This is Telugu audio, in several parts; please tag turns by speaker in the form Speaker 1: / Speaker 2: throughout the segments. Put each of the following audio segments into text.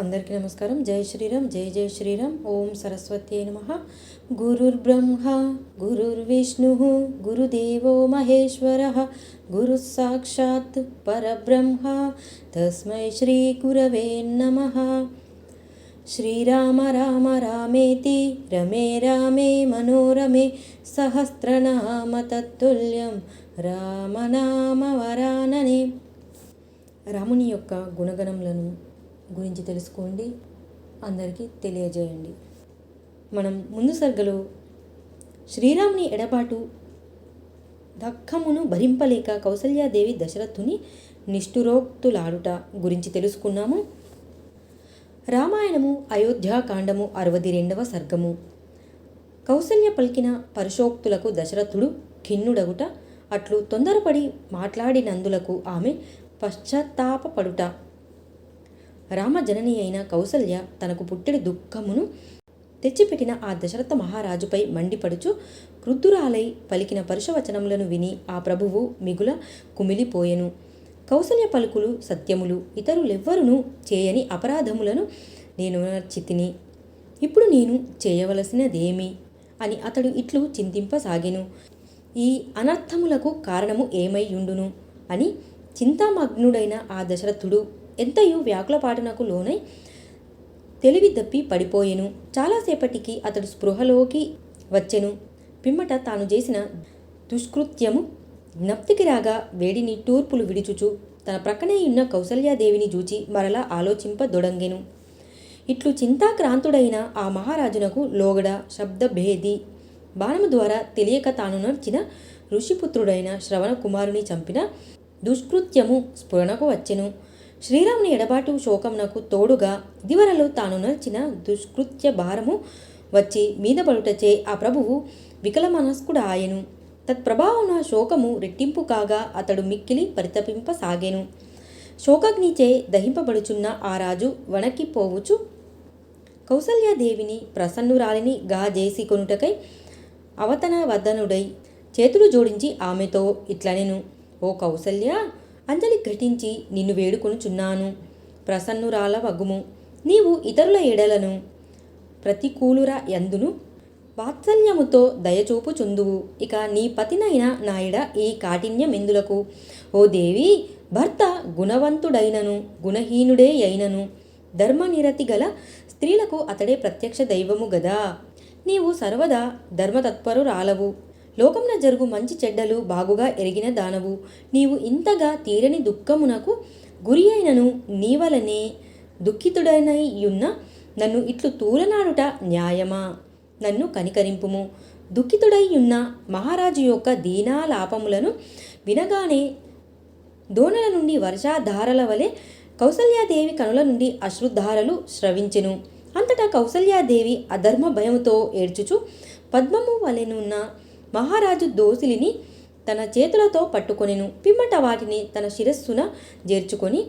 Speaker 1: అందరికీ నమస్కారం జై శ్రీరామ్ జై జై శ్రీరామ్ ఓం సరస్వతి నమ గురుర్బ్రహ్మ గురుర్విష్ణు గురుదేవో మహేశ్వర గురు సాక్షాత్ పరబ్రహ్మ తస్మై శ్రీ గురవే నమ శ్రీరామ రామ రామేతి రమే రామే మనోరమే సహస్రనామ తత్తుల్యం రామనామ వరాననే రాముని యొక్క గుణగణములను గురించి తెలుసుకోండి అందరికీ తెలియజేయండి మనం ముందు సర్గలో శ్రీరాముని ఎడబాటు దక్కమును భరింపలేక కౌసల్యాదేవి దశరథుని నిష్ఠురోక్తులాడుట గురించి తెలుసుకున్నాము రామాయణము అయోధ్యాకాండము అరవది రెండవ సర్గము కౌసల్య పలికిన పరుషోక్తులకు దశరథుడు ఖిన్నుడగుట అట్లు తొందరపడి మాట్లాడినందులకు ఆమె పశ్చాత్తాపడుట రామజనని అయిన కౌసల్య తనకు పుట్టిన దుఃఖమును తెచ్చిపెట్టిన ఆ దశరథ మహారాజుపై మండిపడుచు కృతురాలై పలికిన పరుషవచనములను విని ఆ ప్రభువు మిగుల కుమిలిపోయెను కౌసల్య పలుకులు సత్యములు ఇతరులెవ్వరును చేయని అపరాధములను నేను చితిని ఇప్పుడు నేను చేయవలసినదేమి అని అతడు ఇట్లు చింతింపసాగెను ఈ అనర్థములకు కారణము ఏమై ఉండును అని చింతామగ్నుడైన ఆ దశరథుడు ఎంతయో వ్యాకుల పాటనకు లోనై తెలివి దప్పి పడిపోయెను చాలాసేపటికి అతడు స్పృహలోకి వచ్చెను పిమ్మట తాను చేసిన దుష్కృత్యము జ్ఞప్తికి రాగా వేడిని టూర్పులు విడిచుచు తన ప్రక్కనే ఉన్న కౌసల్యాదేవిని చూచి మరలా ఆలోచింప దొడంగెను ఇట్లు చింతాక్రాంతుడైన ఆ మహారాజునకు లోగడ శబ్ద భేది బాణము ద్వారా తెలియక తాను నడిచిన ఋషిపుత్రుడైన శ్రవణ చంపిన దుష్కృత్యము స్ఫురణకు వచ్చెను శ్రీరాముని ఎడబాటు శోకమునకు తోడుగా దివరలో తాను నడిచిన దుష్కృత్య భారము వచ్చి మీద పడుటచే ఆ ప్రభువు ఆయను తత్ప్రభావం శోకము రెట్టింపు కాగా అతడు మిక్కిలి పరితపింపసాగాను శోకగ్నిచే దహింపబడుచున్న ఆ రాజు వణకిపోవుచు కౌసల్యాదేవిని ప్రసన్నురాలిని గా జేసి కొనుటకై అవతన వద్దనుడై చేతులు జోడించి ఆమెతో ఇట్లనెను ఓ కౌసల్య అంజలి ఘటించి నిన్ను వేడుకొనుచున్నాను ప్రసన్నురాల వగుము నీవు ఇతరుల ఎడలను ప్రతికూలుర ఎందును వాత్సల్యముతో దయచూపు చుందువు ఇక నీ పతినైన నాయుడ ఈ కాఠిన్యమెందులకు ఓ దేవి భర్త గుణవంతుడైనను గుణహీనుడే అయినను ధర్మనిరతి గల స్త్రీలకు అతడే ప్రత్యక్ష దైవము గదా నీవు సర్వదా ధర్మతత్పరురాలవు లోకమున జరుగు మంచి చెడ్డలు బాగుగా ఎరిగిన దానవు నీవు ఇంతగా తీరని దుఃఖమునకు గురి అయినను నీ వలనే దుఃఖితుడనయ్యున్న నన్ను ఇట్లు తూలనాడుట న్యాయమా నన్ను కనికరింపుము దుఃఖితుడయ్యున్న మహారాజు యొక్క దీనాలాపములను వినగానే దోణల నుండి వర్షాధారల వలె కౌసల్యాదేవి కనుల నుండి అశ్రుద్ధారలు స్రవించెను అంతటా కౌసల్యాదేవి అధర్మ భయముతో ఏడ్చుచు పద్మము వలెనున్న మహారాజు దోసిలిని తన చేతులతో పట్టుకొనిను పిమ్మట వాటిని తన శిరస్సున చేర్చుకొని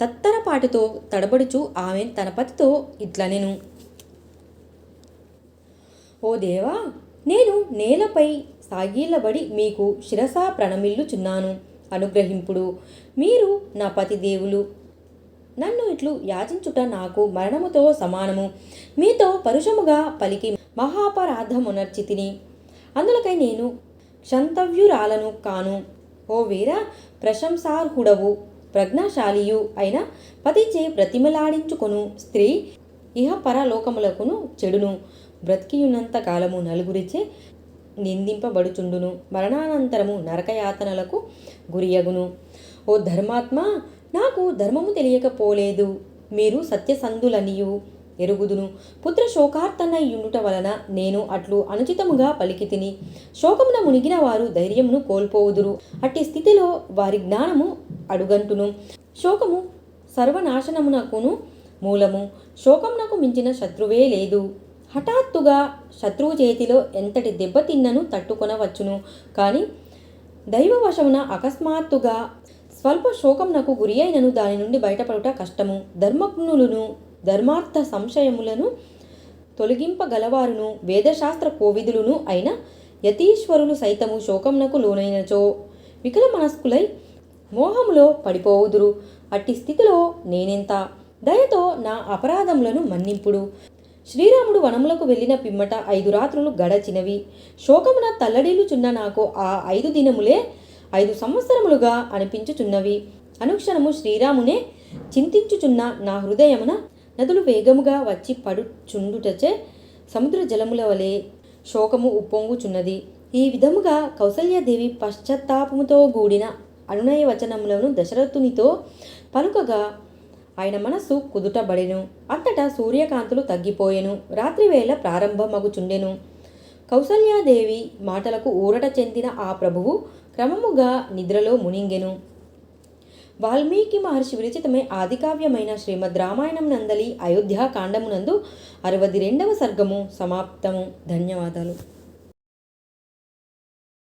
Speaker 1: తత్తరపాటితో తడబడుచు ఆమె తన పతితో ఇట్లనెను ఓ దేవా నేను నేలపై సాగిలబడి మీకు శిరసా ప్రణమిల్లుచున్నాను అనుగ్రహింపుడు మీరు నా పతి దేవులు నన్ను ఇట్లు యాచించుట నాకు మరణముతో సమానము మీతో పరుషముగా పలికి మహాపరాధమునర్చితిని అందులకై నేను క్షంతవ్యురాలను కాను ఓ వీర ప్రశంసార్హుడవు ప్రజ్ఞాశాలియు అయిన పతిచే ప్రతిమలాడించుకొను స్త్రీ ఇహ పరలోకములకును చెడును బ్రతికియున్నంత కాలము నలుగురిచే నిందింపబడుచుండును మరణానంతరము నరకయాతనలకు గురియగును ఓ ధర్మాత్మ నాకు ధర్మము తెలియకపోలేదు మీరు సత్యసంధులనియు ఎరుగుదును పుత్ర శోకార్తనయ్యుండుట వలన నేను అట్లు అనుచితముగా పలికి తిని శోకమున మునిగిన వారు ధైర్యమును కోల్పోవుదురు అట్టి స్థితిలో వారి జ్ఞానము అడుగంటును శోకము సర్వనాశనమునకును మూలము శోకమునకు మించిన శత్రువే లేదు హఠాత్తుగా శత్రువు చేతిలో ఎంతటి దెబ్బతిన్నను తట్టుకొనవచ్చును కానీ దైవవశమున అకస్మాత్తుగా స్వల్ప శోకంనకు గురి అయినను దాని నుండి బయటపడుట కష్టము ధర్మజ్ఞులను ధర్మార్థ సంశయములను తొలగింపగలవారును వేదశాస్త్ర కోవిదులును అయిన యతీశ్వరులు సైతము శోకమునకు లోనైనచో వికల మనస్కులై మోహములో పడిపోవుదురు అట్టి స్థితిలో నేనెంత దయతో నా అపరాధములను మన్నింపుడు శ్రీరాముడు వనములకు వెళ్ళిన పిమ్మట ఐదు రాత్రులు గడచినవి శోకమున చున్న నాకు ఆ ఐదు దినములే ఐదు సంవత్సరములుగా అనిపించుచున్నవి అనుక్షణము శ్రీరామునే చింతించుచున్న నా హృదయమున నదులు వేగముగా వచ్చి పడుచుండుటచే సముద్ర జలముల వలె శోకము ఉప్పొంగుచున్నది ఈ విధముగా కౌసల్యాదేవి పశ్చాత్తాపముతో కూడిన అనునయ వచనములను దశరథునితో పలుకగా ఆయన మనస్సు కుదుటబడెను అంతటా సూర్యకాంతులు తగ్గిపోయెను రాత్రివేళ ప్రారంభమగుచుండెను కౌసల్యాదేవి మాటలకు ఊరట చెందిన ఆ ప్రభువు క్రమముగా నిద్రలో మునింగెను వాల్మీకి మహర్షి విరచితమే ఆదికావ్యమైన శ్రీమద్ రామాయణం నందలి అయోధ్యాకాండమునందు అరవది రెండవ సర్గము సమాప్తము ధన్యవాదాలు